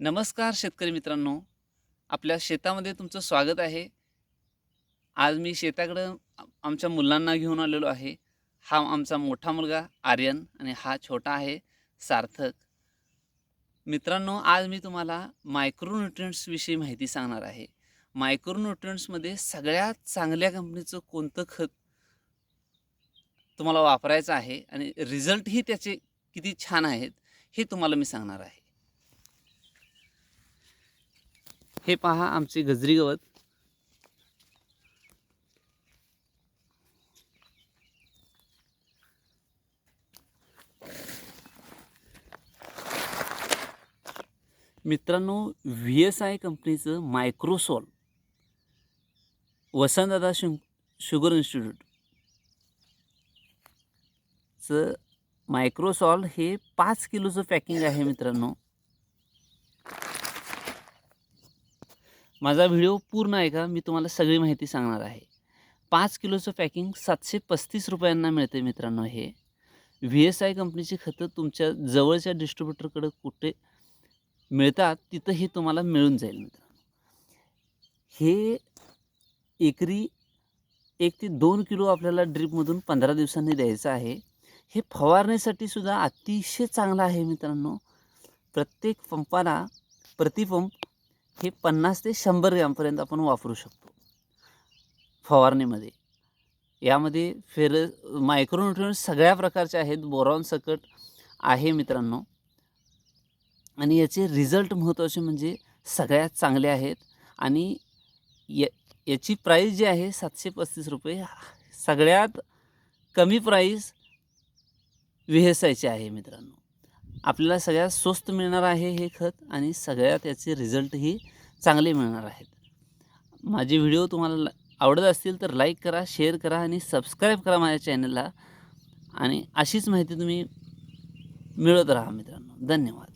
नमस्कार शेतकरी मित्रांनो. आपल्या शेतामध्ये तुमचं स्वागत आहे. आज मी शेताकडं आमच्या मुलांना घेऊन आलेलो आहे. हा आमचा मोठा मुलगा आर्यन आणि हा छोटा आहे सार्थक. मित्रांनो आज मी तुम्हाला मायक्रोन्युट्रियंट्सविषयी माहिती सांगणार आहे. मायक्रोन्युट्रियंट्समध्ये सगळ्यात चांगल्या कंपनीचं कोणतं खत तुम्हाला वापरायचं आहे आणि रिझल्टही त्याचे किती छान आहेत हे तुम्हाला मी सांगणार आहे. हे पहा आमचे गजरी गवत. मित्रांनो व्ही एस आय कंपनीचं मायक्रोसॉल वसंतदादा शु शुगर इन्स्टिट्यूटचं मायक्रोसॉल हे पाच किलोचं पॅकिंग आहे मित्रांनो. माझा व्हिडिओ पूर्ण आहे का मी तुम्हाला सगळी माहिती सांगणार आहे. पाच किलोचं पॅकिंग सातशे पस्तीस रुपयांना मिळते मित्रांनो हे. व्ही एस आय कंपनीची खतं तुमच्या जवळच्या डिस्ट्रीब्युटरकडं कुठे मिळतात तिथं हे तुम्हाला मिळून जाईल मित्रांनो हे एकरी एक ते दोन किलो आपल्याला ड्रीपमधून पंधरा दिवसांनी द्यायचं आहे. हे फवारणीसाठी सुद्धा अतिशय चांगलं आहे मित्रांनो. प्रत्येक पंपाला प्रतिपंप हे पन्नास ते शंभर ग्रॅमपर्यंत आपण वापरू शकतो. फवारणीमध्ये. यामध्ये फेर मायक्रोन्युट्रियन सगळ्या प्रकारचे आहेत. बोरॉन सकट आहे मित्रांनो. आणि याचे रिझल्ट महत्त्वाचे म्हणजे सगळ्यात चांगले आहेत. आणि या याची प्राईस जी आहे सातशे पस्तीस रुपये सगळ्यात कमी प्राईस व्ही एस आयची आहे मित्रांनो. आपल्याला सगळ्यात स्वस्त मिळणार आहे हे खत आणि सगळ्यात याचे रिझल्टही चांगले मिळणार आहेत. माझे व्हिडिओ तुम्हाला आवडत असतील तर लाईक करा शेअर करा आणि सबस्क्राईब करा माझ्या चॅनलला आणि अशीच माहिती तुम्ही मिळत राहा मित्रांनो. धन्यवाद.